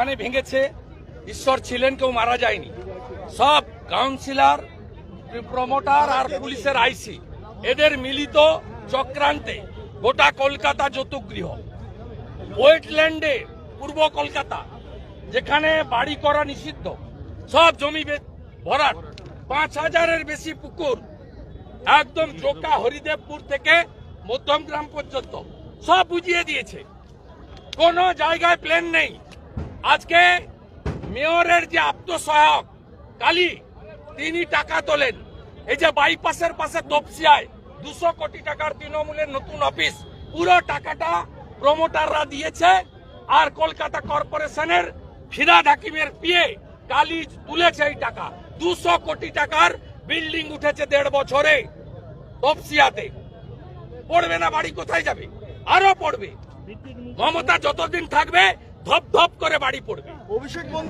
এখানে ভেঙেছে, ঈশ্বর ছিলেন, কেউ মারা যায়নি। সব কাউন্সিলর প্রমোটার আর পুলিশের আইসি এদের মিলিত চক্রান্তে গোটা কলকাতা যৌতুগৃহ ওয়েটল্যান্ডে, পূর্ব কলকাতা, যেখানে বাড়ি করা নিষিদ্ধ। সব জমি ভরাট। পাঁচ হাজারের বেশি পুকুর একদম জোকা হরিদেবপুর থেকে মধ্যমগ্রাম পর্যন্ত। সব বুঝিয়ে দিয়েছে। কোন জায়গায় প্লেন নেই। আজকে মেয়রের যে আত্মসহায়ক, কালী, তিনি টাকা তোলেন। এই যে বাইপাসের পাশে তপসিয়ায় দুশো কোটি টাকার তৃণমূলের নতুন অফিস, পুরো টাকাটা প্রমোটাররা দিয়েছে আর কলকাতা কর্পোরেশনের ফিরাদ হাকিমের পিয়ে কালি তুলেছে এই টাকা। দুশো কোটি টাকার বিল্ডিং উঠেছে দেড় বছরে তপসিয়াতে। পড়বে না, বাড়ি কোথায় যাবে? আরও পড়বে। মমতা যতদিন থাকবে ধপ ধপ করে বাড়ি পড়বে। অভিষেক বন্দ্যোপাধ্যায়